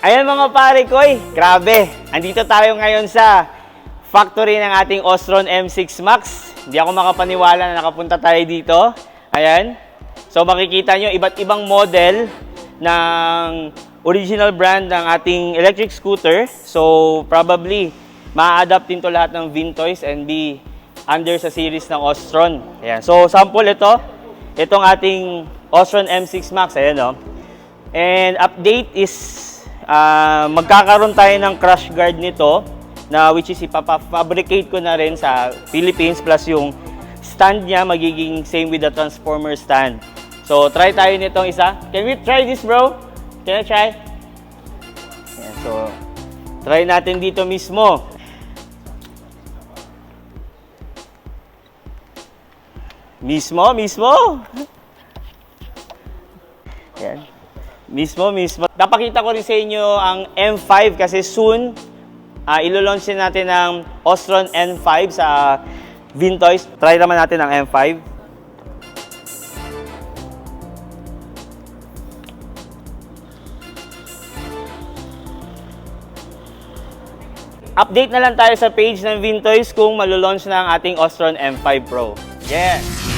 Ayan mga pare ko, eh, grabe. Andito tayo ngayon sa factory ng ating Ostron M6 Max. Hindi ako makapaniwala na nakapunta tayo dito. Ayan. So makikita nyo iba't ibang model ng original brand ng ating electric scooter. So probably ma-adapt din to lahat ng Vintoys and be under sa series ng Ostron. Ayan. So sample ito. Itong ating Ostron M6 Max. Ayan o. And update is ah, magkakaroon tayo ng crash guard nito na which is ipapafabricate ko na rin sa Philippines plus yung stand niya magiging same with the transformer stand. So try tayo nitong isa. Can we try this bro? Can I try? Ayan, so try natin dito mismo. Mismo, mismo. Yan. Mismo, mismo. Napakita ko rin sa inyo ang M5 kasi soon, uh, ilo-launch natin ang Ostron N5 sa Vintoys. Try naman natin ang M5. Update na lang tayo sa page ng Vintoys kung malo-launch na ang ating Ostron M5 Pro. Yes!